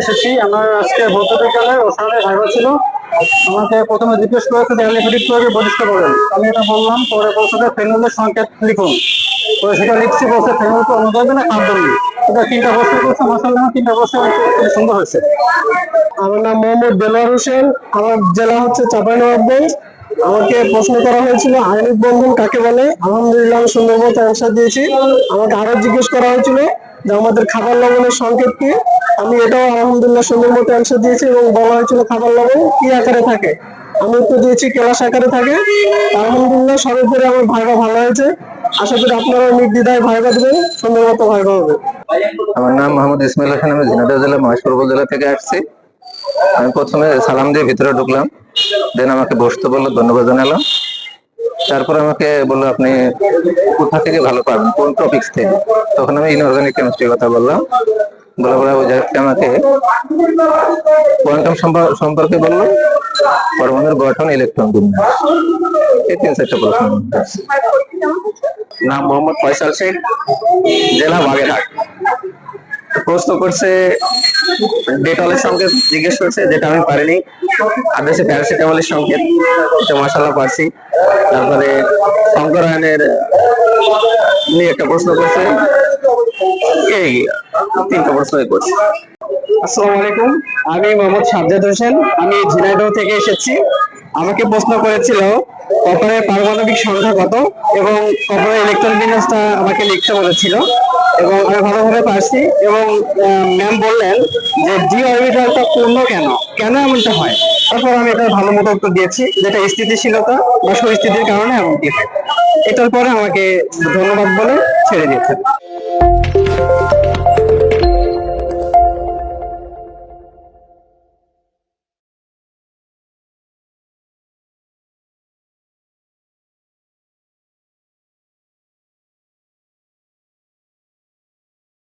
এসেছি। আমার আজকে ভৌত বিজ্ঞানের ওখানে ভাইবা ছিল। আমাকে প্রথমে জিজ্ঞেস করেছে যে এলিফেটিক করে বলিষ্ঠ করেন আমি এটা বললাম, পরে বলছে যে ফেনুলের সংকেত লিখুন। পরে সেটা লিখছি, বলছে ফেনুল তো অনুযায়ী না কাঁদলি এটা তিনটা বছর করছে, মাসাল্লাহ তিনটা বছর সুন্দর হয়েছে। আমার নাম মোহাম্মদ দেলোয়ার হোসেন। আমার জেলা হচ্ছে চাঁপাইনবাবগঞ্জ। আমাকে প্রশ্ন করা হয়েছিল আইনিক বন্ধন কাকে বলে? আলহামদুলিল্লাহ আমি সুন্দর অ্যান্সার দিয়েছি। আমাকে আরও জিজ্ঞেস করা হয়েছিল যে, আমাদের খাবার লবণের সংকেত কি? আমি এটাও আলহামদুলিল্লাহ সুন্দর মতো অ্যান্সার দিয়েছি এবং বলা হয়েছিল খাবার লবণ কি আকারে থাকে? আমি উত্তর দিয়েছি কেলাস আকারে থাকে। আলহামদুলিল্লাহ সর্বোপরি আমার ভাইবা ভালো হয়েছে। আশা করি আপনারা নির্দ্বিধায় ভাইবা দেবেন সুন্দর মতো ভাইবা হবে। আমার নাম মোহাম্মদ ইসমাইল হোসেন, আমি ঝিনাইদহ জেলা মহেশপুর উপজেলা থেকে আসছি। আমি প্রথমে সালাম দিয়ে ভিতরে ঢুকলাম, দেন আমাকে বসতে বলল, ধন্যবাদ জানালাম। তারপর আমাকে বলল, আপনি কোথা থেকে ভালো পাবেন? কোন টপিক্স থেকে? তখন আমি ইনঅর্গানিক কেমিস্ট্রির কথা বললাম। বলে ওই জায়গাতে আমাকে। কোয়ান্টাম সম্পর্কে বলল পরমাণুর গঠন ইলেকট্রন বিন্যাস। এই প্রশ্ন। নাম মোহাম্মদ ফয়সাল শেখ, জেলা বাগেরহাট। প্রশ্ন করছে ডেটলের সংকেত জিজ্ঞেস করছে, যেটা আমি পারিনি। আদেশে প্যারাসিটামলের সংকেত এটা মশালা পারছি। তারপরে শঙ্করায়নের নিয়ে একটা প্রশ্ন করছে এই, তিনটা করছে। আসসালামু আলাইকুম, আমি মোহাম্মদ সাজ্জাদ হোসেন। আমি ঝিনাইদহ থেকে এসেছি। আমাকে প্রশ্ন করেছিল কপারের পারমাণবিক সংখ্যা কত এবং কপারের ইলেকট্রন বিন্যাসটা আমাকে লিখতে বলেছিল এবং আমি ভালোভাবে পারছি এবং ম্যাম বললেন যে ডি অরবিটালটা পূর্ণ কেন? কেন এমনটা হয়? তারপর আমি এটা ভালো মতো উত্তর দিয়েছি, যেটা স্থিতিশীলতা বা সুস্থিতির কারণে এমনটি হয় এটার পরে আমাকে ধন্যবাদ বলে ছেড়ে দিয়েছে।